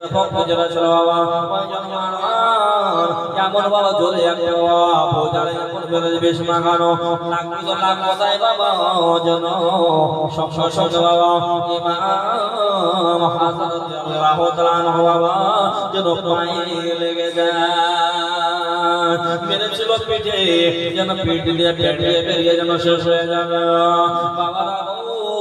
যারা বাবা এমন বেড়ে বেশ মাগানো লাগবি তো লাগ কোথায় বাবা যেন সব সব বাবা বাবা যেন পায়ে লেগে যায় মেরেছিল পিঠে যেন পিঠ দিয়ে পেটে বেরিয়ে যেন শেষ হয়ে যাবে বাবারা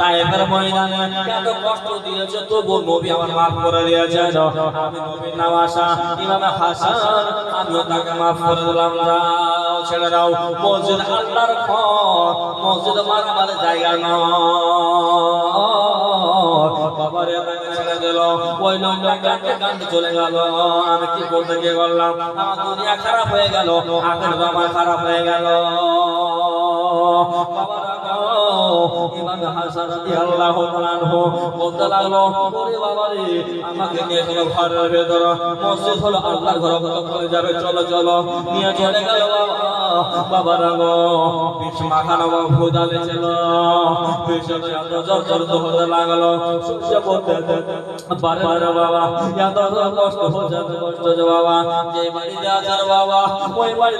তাইফের ময়দানে এত কষ্ট দিয়েছে তবু নবী আমার মাফ করে দিয়েছেন। আমি আমিও তাকে মাফ করে দিলাম। যাও, ছেড়ে দাও। মসজিদ আল্লাহর ঘর, মসজিদ মাগমার জায়গা নয়। ছেড়ে দিল। ওই লোকটা কাঁদতে কাঁদতে চলে গেল। আমি কি বলতে গিয়ে বললাম, আমার দুনিয়া খারাপ হয়ে গেল আমার খারাপ হয়ে গেল। ইমাম হাসান রাদিয়াল্লাহু আনহু বলতে লাগল, ওরে বাবা রে আমাকে নিয়ে চলো ঘরের ভেতর। মসজিদ হলো আল্লাহর ঘর করে যাবে, চলো চলো। নিয়ে চলে গেল বাবা। বাবা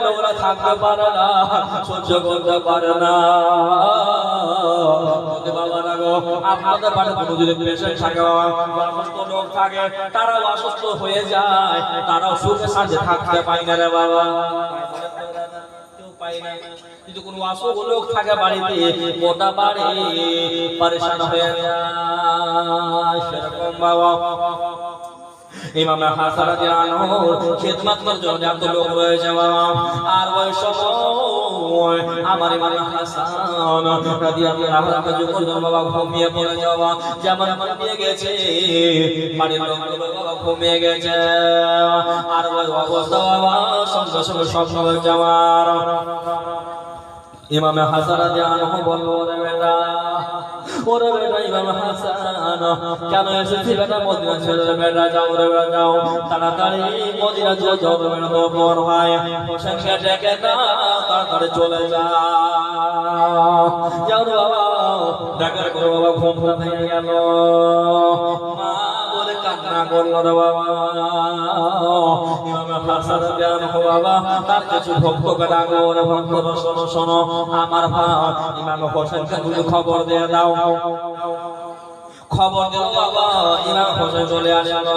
লোকরা থাকতে পারে না, সহ্য করতে পারে না। আপনাদের বাড়িতে কোনো পেশেন্ট থাকে অসুস্থ লোক থাকে, তারাও অসুস্থ হয়ে যায়, তারাও সুখে সাথে থাকতে পায় না রে বাবা। লোক হয়ে যায়। বাবা। বাবা। আর ওই সময় আমার ইমাম হাসান রাদিয়াল্লাহু আনহু যখন বাবা ঘুমিয়ে পড়ে যাওয়া, যেমন ঘুমিয়ে গেছে, বাড়ির লোকগুলো বাবা ঘুমিয়ে গেছে। আর ওই অবস্থা বাবা, সঙ্গে সঙ্গে স্বপ্ন যাওয়ার ইমামে হাসান রাদিয়াল্লাহু বলল বেটা ওরে বেটা ইমাম কেন এসেছি বেটা মদিনা ছেড়ে? বেটা যাও রে, বেটা যাও। তাড়াতাড়ি মদিনা যাও যাও রে বেটা তো বড় ভাই হোসেনকে ডেকে দাও, তাড়াতাড়ি চলে যাও যাও রে বাবা। ডাকার করে বাবা ঘুম ভেঙে গেল। মা বলে কান্না করল রে বাবা। আমার ইমাম হোসেন খবর দিয়ে দাও। খবর দিল বাবা ইমাম হোসেন চলে আসলো।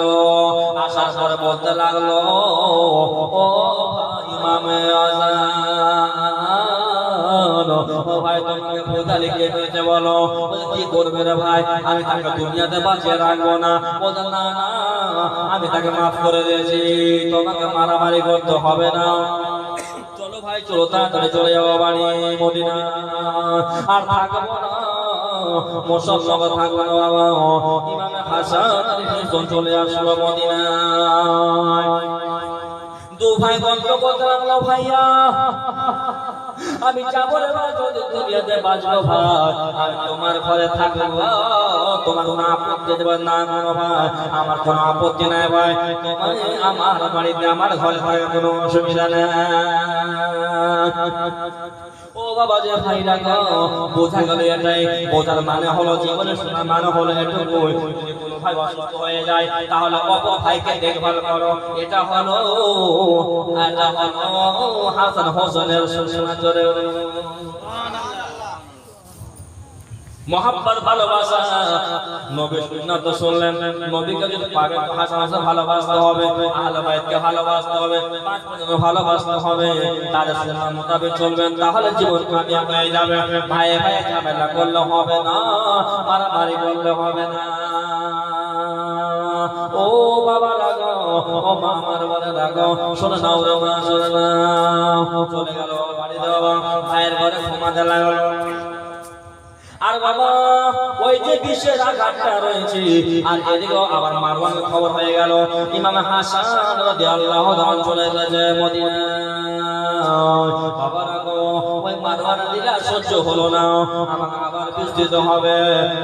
আসার পরে বলতে লাগল, ও ইমামে আজান। ভাই, তোমাকে লিখে বলো। কি করবে রে ভাই? আমি তাকে দুনিয়াতে বাঁচিয়ে রাখব না। না আমি তাকে মাফ করে দিয়েছি। তোমাকে মারামারি করতে হবে না। চলো ভাই, চলো, তাড়াতাড়ি চলে যাব বাড়ি, মদিনা। আর থাকব না। বাবা। হাসান চলে আসলো মদিনায়। দু ভাই গল্প করতে লাগল, ভাইয়া। আমি যাব রে যদি দুনিয়াতে তোমার ঘরে থাকব তোমার কোনো আপত্তি না কোনো ভাই। আমার কোনো আপত্তি নাই, ভাই। আমার বাড়িতে, আমার ঘরে থাকে কোনো অসুবিধা নেই। ও বাবা যে বোঝা গেল এটাই। বোঝার মানে হলো জীবনের শোনার মানে হলো এটুকু যদি কোনো ভাই অসুস্থ হয়ে যায়, তাহলে অপর ভাইকে দেখভাল করো। এটা হলো হাসান হোসেনের চলবেন, তাহলে জীবন কামিয়াব যাবে। ভাই ভাই ঝামেলা করলে হবে না, মারামারি করলে হবে না। আর বাবা, ওই যে রয়েছে, আর এদিকেও আবার মারওয়ান খবর হয়ে গেল। ইমাম হাসান রাদিয়াল্লাহু তাআলা চলে গেছে মদিনা বাবা রাখো ওই মারওয়ান আর সহ্য হলো না। আমাকে আবার বিস্তৃত হবে।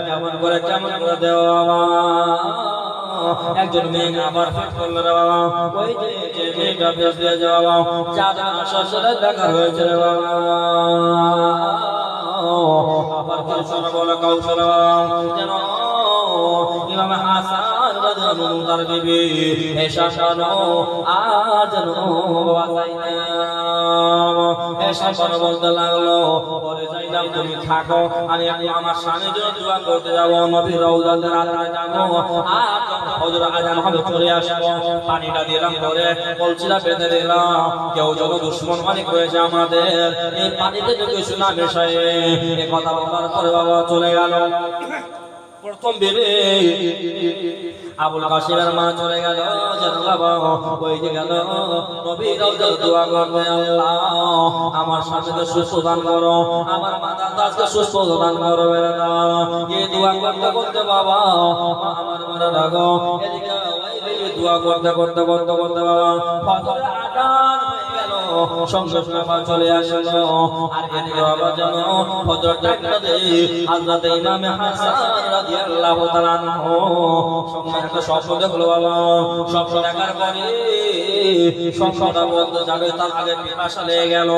কেমন করে কেমন করে দেওয়া একজন মেয়ে আবার ফেট করল রে বাবা। ওই যে যে মেয়েটা বেশ চাঁদা শ্বশুরের দেখা হয়েছে রে বাবা। কৌশল ইমাম হাসান বিবি লাগল যাইলাম তুমি থাকো, আমি আমার স্বামীর জন্য দোয়া করতে যাব যাব। আর হবে চলে আসব, পানিটা দিলাম ধরে কলসিটা বেঁধে দিলাম। কেউ যত দুশ্মন মালিক হয়েছে আমাদের। এই পানিতে এ কথা বলার পরে বাবা চলে গেল। প্রথম ভেবে আবুল কাশিমের মা চলে গেল ওই যে গেল নবী দোয়া করবে আমার স্বামীকে সুস্থ দান করো, আমার মাতা দাসকে সুস্থ দান করো এই দোয়া করতে করতে বাবা আমার মনে রাখো, এদিকে দোয়া করতে করতে করতে করতে বাবা সঙ্গে সঙ্গে মা চলে আসলো। আর এদিকে বাবা যেন ফজর ডাকটা দেই হযরত ইমাম দেখল বাবা। স্বপ্ন দেখার পরে স্বপ্নটা বলতে যাবে লেগে গেল।